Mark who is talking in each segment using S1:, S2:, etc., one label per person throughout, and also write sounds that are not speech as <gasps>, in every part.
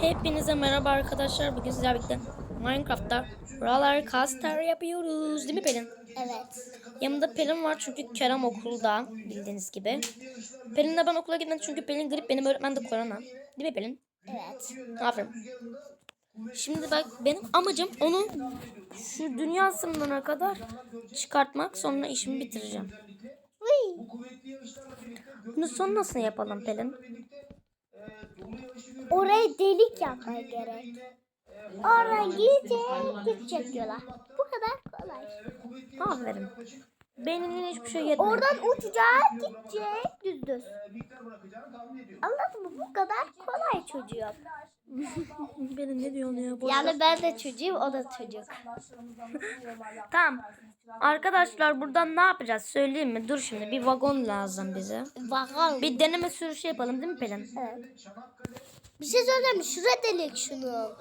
S1: Hepinize merhaba arkadaşlar. Bugün sizlerle birlikte Minecraft'ta Roller Coaster yapıyoruz. Değil mi Pelin?
S2: Evet.
S1: Yanımda Pelin var çünkü Kerem okulda bildiğiniz gibi. Pelin'le ben okula gitmedim çünkü Pelin grip benim öğretmen de korona. Değil mi Pelin?
S2: Evet.
S1: Aferin. Şimdi bak benim amacım onu şu dünya sınırına kadar çıkartmak sonra işimi bitireceğim.
S2: Uy.
S1: Bunu son nasıl yapalım Pelin?
S2: Oraya delik yapmaya gerek. Oradan gidecek, gidecek yola. Bu kadar kolay.
S1: Aferin. Benim hiçbir şey yetmiyor.
S2: Oradan uçacak, gidecek düz düz. Anladın mı? Bu kadar kolay çocuğum. <laughs>
S1: Benim ne diyorsun ya? Boş.
S2: Yani ben de çocuğum, o da çocuk.
S1: Tamam. <laughs> Arkadaşlar buradan ne yapacağız söyleyeyim mi? Dur şimdi bir vagon lazım bize.
S2: Bakalım.
S1: Bir deneme sürüşü yapalım değil mi Pelin?
S2: Evet. Bir şey söyleyeyim mi? Şura delik şunu.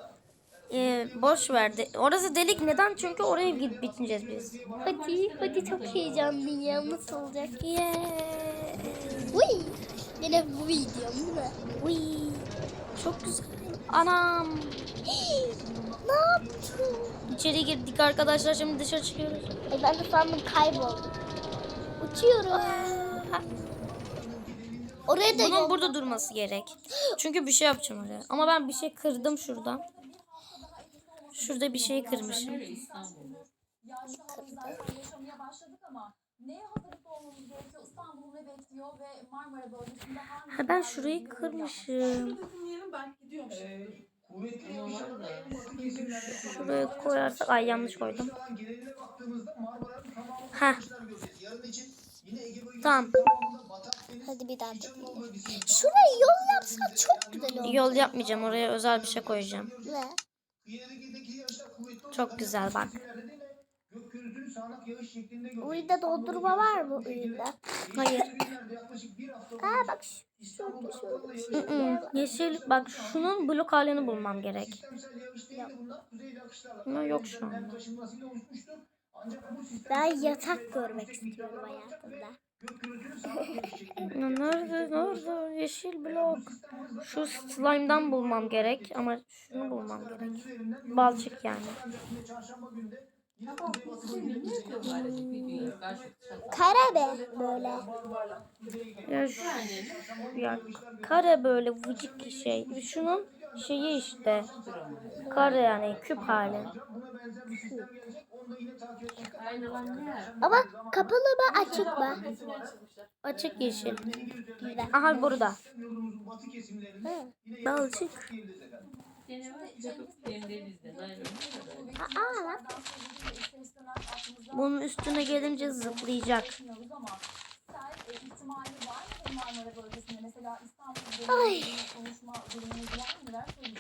S1: Ee, boş verdi. Orası delik neden? Çünkü oraya gidip bitineceğiz biz.
S2: Hadi, hadi çok heyecanlıyım ya. Nasıl olacak?
S1: Yeah.
S2: Uy. Yine bu videom değil mi? Uy.
S1: Çok güzel. Anam. <gasps>
S2: ne yaptın?
S1: İçeri girdik arkadaşlar şimdi dışarı çıkıyoruz.
S2: Ay ben de sandım kayboldum. Uçuyorum. Oraya da
S1: Bunun burada durması gerek. Çünkü bir şey yapacağım oraya. Ama ben bir şey kırdım şurada. Şurada bir şey kırmışım. Ha ben şurayı kırmışım. Şuraya koyarsak ay yanlış koydum.
S3: Bölgesi
S1: Tamam.
S2: Hadi bir daha
S3: bölgesi,
S2: Şuraya yol yapsan çok güzel olur.
S1: Yol yapmayacağım. Oraya özel bir şey koyacağım.
S2: Ne?
S1: Çok güzel bak.
S2: Uyuda dondurma var mı uyuda?
S1: Hayır.
S2: Ha bak şurada şurada.
S1: Yeşil bak şunun blok halini bulmam gerek. Ama yok şu anda.
S2: Ben yatak görmek istiyorum hayatımda. <laughs>
S1: Nerede nerede yeşil blok? Şu slime'dan bulmam gerek ama şunu bulmam gerek. Balçık yani.
S4: Şu
S2: Kare be böyle.
S1: Ya, şu, ya kare böyle vıcık şey. Şunun şeyi işte. Kare yani küp hali.
S2: Ama kapalı mı açık mı?
S1: Açık yeşil.
S2: Güzel.
S1: Aha burada. Balçık.
S2: Aa lan.
S1: Bunun üstüne gelince zıplayacak.
S2: Ay.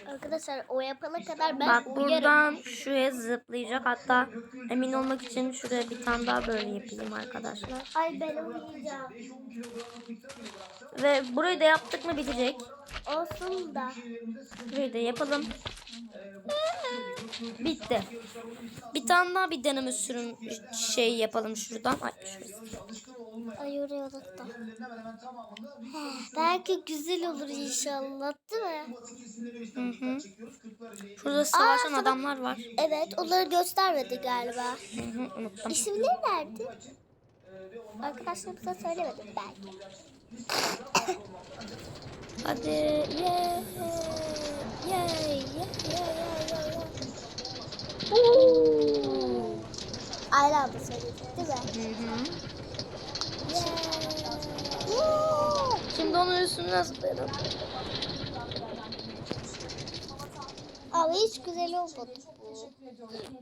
S2: Arkadaşlar o yapana kadar ben
S1: Bak
S2: uyarım.
S1: buradan şuraya zıplayacak. Hatta emin olmak için şuraya bir tane daha böyle yapayım arkadaşlar.
S2: Ay ben uyuyacağım.
S3: 5-10 kilogramlık miktar bile bıraksa
S1: Ve burayı da yaptık mı bitecek.
S2: Olsun da.
S1: Burayı da yapalım. Bitti. Bir tane daha bir deneme sürüm şey yapalım şuradan. Ay,
S2: Ay oraya
S3: bir
S2: Heh, Belki güzel olur inşallah değil mi?
S3: Kırklar ile
S1: Şurada savaşan
S2: sana-
S1: adamlar var.
S2: Evet onları göstermedi galiba.
S1: Hı hı, unuttum.
S2: İsimleri nerede? Arkadaşlarımıza söylemedim belki.
S1: Hadi. Yeah. Yeah. Yeah. Yeah. yeah.
S2: Oo. Ayla abla söyledi değil mi?
S1: Hı hı.
S2: Yeah.
S1: Şimdi onun üstüne zıplayalım.
S2: Abi hiç güzel olmadı.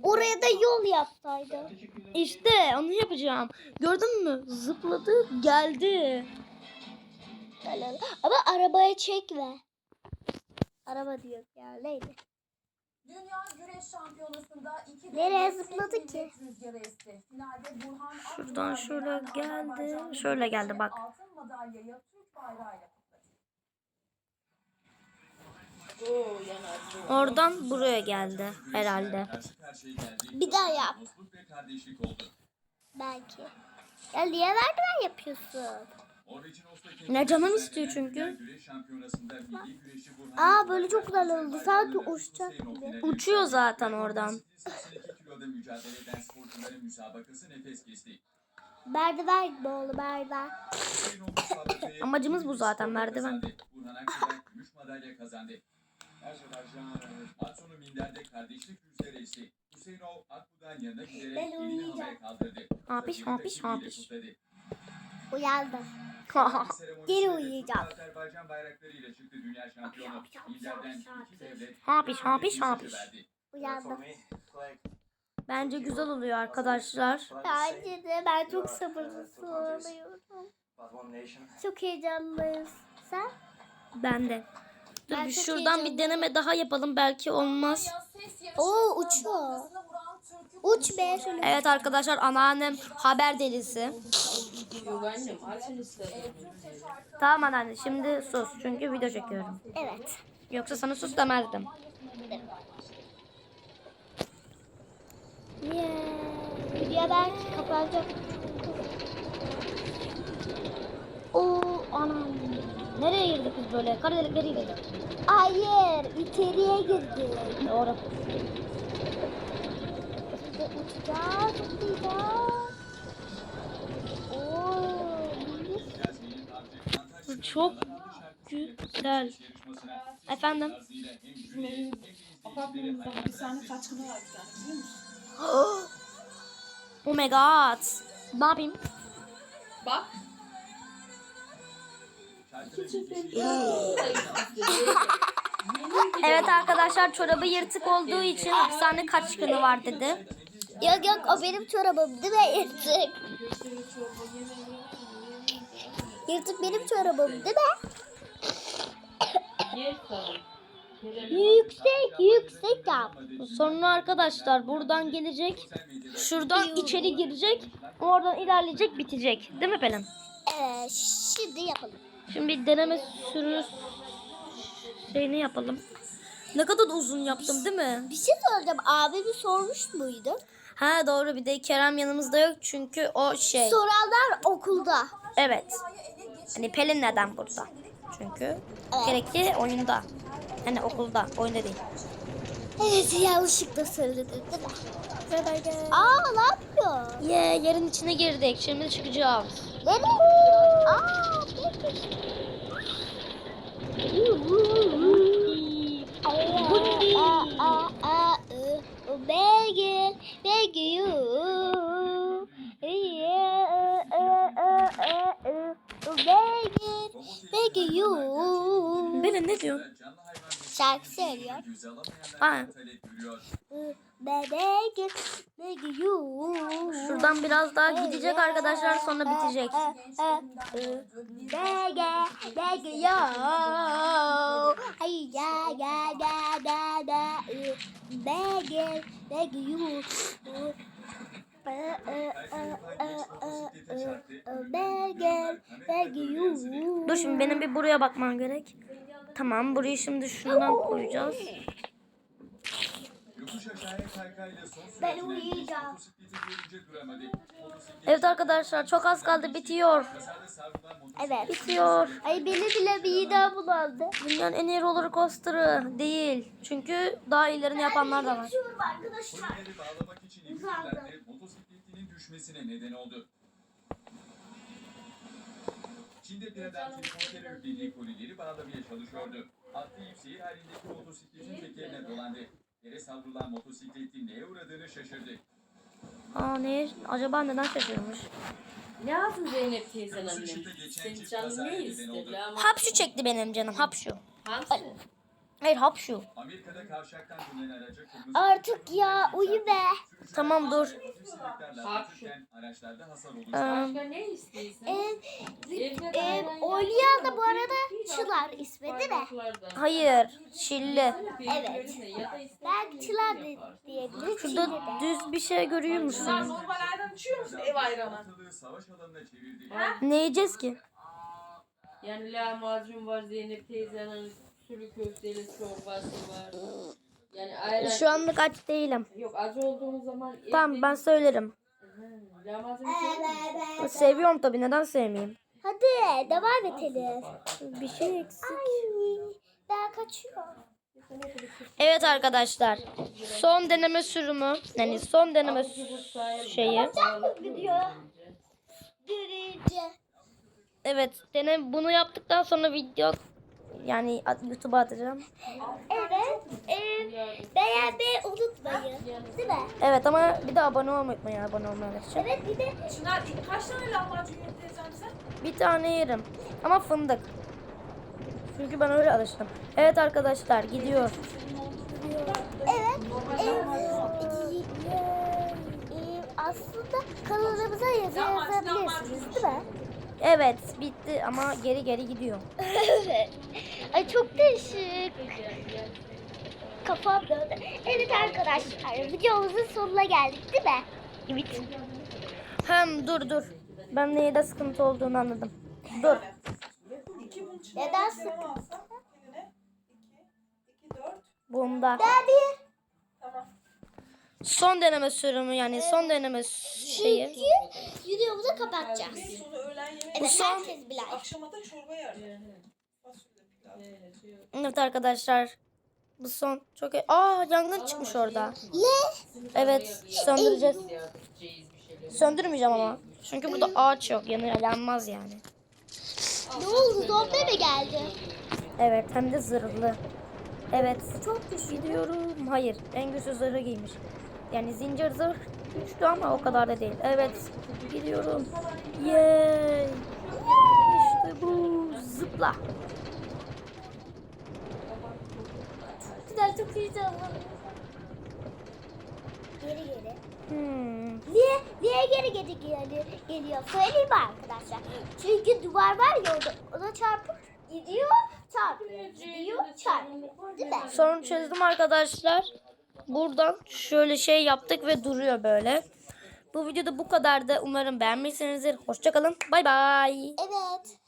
S2: Oraya da yol yapsaydı.
S1: İşte onu yapacağım. Gördün mü? Zıpladı, geldi.
S2: Ama arabaya çekme. Araba diyor ya neydi?
S5: Dünya Güreş Şampiyonası'nda iki
S2: Nereye zıpladı ki?
S5: millet Rüzgarı esti. Finalde Burhan
S1: Şuradan şöyle geldi. Şöyle geldi bak.
S5: Altın madalyayı Türk bayrağıyla.
S1: Oradan buraya geldi herhalde.
S2: Bir daha yap.
S6: Dostluk ve kardeşlik oldu.
S2: Belki. Ya niye merdiven yapıyorsun?
S1: Ne canım istiyor çünkü.
S2: Aa böyle çok güzel oldu. Sanki uçacak gibi.
S1: Uçuyor zaten oradan.
S2: Merdiven gibi oldu merdiven. <laughs>
S1: Amacımız bu zaten merdiven.
S6: Sonu minderde kardeşlik rüzgarı esti. Hüseyinov Akbu'dan yanına giderek elini havaya kaldırdı.
S2: Geri uyuyacağım.
S6: ve Azerbaycan bayraklarıyla çıktı dünya şampiyonu. İllerden iki devlet
S1: Hapiş, hapiş, hapiş.
S2: Uyandım.
S1: Bence güzel oluyor arkadaşlar.
S2: Bence de ben çok sabırsızlanıyorum. Çok heyecanlıyız. Sen?
S1: Ben de. Dur
S2: Ben
S1: bir şuradan bir
S2: heyecanlıyım.
S1: deneme daha yapalım. Belki olmaz.
S2: Oo, uçuyor. Uç be.
S1: Evet arkadaşlar anneannem haber delisi.
S4: Yok annem açın istedim.
S1: Tamam anneanne şimdi sus. Çünkü video çekiyorum.
S2: Evet.
S1: Yoksa sana sus demezdim.
S2: Yeah. Video belki kapanacak.
S1: Oo anam. Nereye girdik biz böyle? Kara deliklere girdik.
S2: Hayır, içeriye girdi.
S1: Doğru.
S2: Şimdi uçacağız, uçacağız. Oo, biz-
S6: Yazmi'nin Antep Antalya
S1: Çok güzel. Efendim?
S6: tarzıyla hem jüriyi hem
S5: Apartmanımızda hapishane kaçkını var bir tane biliyor musun?
S1: Oh my god. Ne yapayım?
S4: Bak. <laughs>
S1: Evet arkadaşlar çorabı yırtık olduğu için hapishane kaçkını var dedi.
S2: Yok yok o benim çorabım değil mi yırtık? Yırtık benim çorabım değil mi? Yüksek yüksek yap.
S1: Sonra arkadaşlar buradan gelecek. Şuradan içeri girecek. Oradan ilerleyecek bitecek. Değil mi Pelin?
S2: Evet şimdi yapalım.
S1: Şimdi bir deneme sürü şeyini yapalım. Ne kadar da uzun yaptım değil mi?
S2: Bir şey soracağım abimi sormuş muydun?
S1: Ha doğru bir de Kerem yanımızda yok çünkü o şey.
S2: Soranlar okulda.
S1: Evet. Hani Pelin neden burada? Çünkü gerekli oyunda. Hani okulda, oyunda değil.
S2: Evet yanlışlıkla söyledin değil mi? Aa ne yapıyor?
S1: Ye yerin içine girdik. Şimdi çıkacağız.
S2: Nereye gidiyor? Aa.
S1: Bundi.
S2: Aa, aa, aa, ı, you. Thank you.
S1: Beren ne?
S2: Şarkı söylüyor.
S1: Ha. Şuradan biraz daha gidecek arkadaşlar sonra bitecek.
S2: Bege. Ay ya ya da da. Bege.
S1: Dur şimdi benim bir buraya bakmam gerek. Tamam burayı şimdi şuradan koyacağız.
S2: Ben uyuyacağım.
S1: Evet arkadaşlar çok az kaldı bitiyor.
S2: Evet.
S1: Bitiyor.
S2: Ay beni bile midem bulandı.
S1: Dünyanın en iyi roller coaster'ı değil. Çünkü daha iyilerini yapanlar da var.
S2: arkadaşlar.
S6: Düşmesine neden oldu. Çin'de bir adam telefonlara yüklediği kolileri bağlamaya çalışıyordu. Atlı seyir halindeki motosikletin tekerine dolandı. Yere savrulan motosikletin neye uğradığını şaşırdı.
S1: Aa ne? Acaba neden şaşırmış?
S4: Ne yaptın Zeynep teyzen annem? Senin canın ne istedi ama?
S1: Hapşu çekti benim canım hapşu.
S4: Hamsi.
S1: Hayır hapşu.
S6: Amerika'da kavşaktan dönen araca kırmızı
S2: Artık ya uyu be.
S1: Tamam dur. Ee,
S2: ev,
S4: ayran
S2: oynayan da bu arada
S4: bakın
S2: ismi değil mi?
S1: hayır. Şilli.
S2: Evet. Ben
S4: yaparsın.
S2: diyebiliriz.
S1: Şurada düz bir şey görüyor musun?
S7: Normal ayran içiyor musun ev ayranı?
S6: Ortalığı savaş alanına çevirdi.
S1: Ne yiyeceğiz ki?
S4: Yani lahmacun var Zeynep teyzenin sürü köfteli çorbası var. Yani ayran
S1: Şu anlık aç değilim.
S4: yok az olduğumuz zaman
S1: Tamam ben söylerim.
S4: Lahmacun seviyor musun?
S1: Seviyorum tabii neden sevmeyeyim?
S2: Hadi devam edelim.
S1: Bir şey eksik.
S2: Ay daha kaçıyor.
S1: Evet arkadaşlar. Son deneme sürümü. Yani son deneme şeyi. Evet. Dene bunu yaptıktan sonra video yani YouTube'a atacağım.
S2: Evet. E, beğenmeyi unutmayın. Değil mi?
S1: Evet ama bir de abone olmayı unutmayın abone olmayanlar için.
S2: Evet bir de
S7: Çınar kaç tane lahmacun yedin teyzem sen?
S1: Bir tane yerim. Ama fındık. Çünkü ben öyle alıştım. Evet arkadaşlar gidiyor.
S2: evet. E, e, aslında kanalımıza yazabilirsiniz değil mi?
S1: Evet bitti ama geri geri gidiyor. <laughs>
S2: Ay çok değişik. Kafam döndü. Evet arkadaşlar videomuzun sonuna geldik değil mi? Evet.
S1: Hem dur dur. Ben neyde sıkıntı olduğunu anladım. Dur.
S2: Neden
S7: sıkıntı?
S1: Bunda.
S7: Tamam.
S1: Son deneme sürümü yani son deneme şeyi.
S2: Çünkü videomuzu kapatacağız.
S7: Öğlen yemeği.
S2: Evet
S1: son-
S2: herkes bilir.
S7: Akşama da çorba yer. Fasulye pilav.
S1: Evet arkadaşlar. Bu son çok Aa yangın çıkmış orada.
S2: Ne?
S1: Evet söndüreceğiz. Söndürmeyeceğim ama. Çünkü burada ağaç yok. Yanıyor yanmaz yani.
S2: Ne oldu? Zombi mi geldi?
S1: Evet hem de zırhlı. Evet.
S2: Çok güçlü.
S1: Gidiyorum. Hayır. En güçlü zırhı giymiş. Yani zincir zırh güçlü ama o kadar da değil. Evet. Gidiyorum. Yay. İşte bu. Zıpla.
S2: Güzel çok güzel. Geri geri.
S1: Hmm.
S2: Niye, niye geri geri geliyor, geliyor? Söyleyeyim mi arkadaşlar? Çünkü duvar var ya orada. Ona çarpıp gidiyor, çarpıyor. Gidiyor, çarpıyor. Değil mi?
S1: Sorunu çözdüm arkadaşlar. Buradan şöyle şey yaptık ve duruyor böyle. Bu videoda bu kadar da umarım beğenmişsinizdir. Hoşçakalın. Bay bay.
S2: Evet.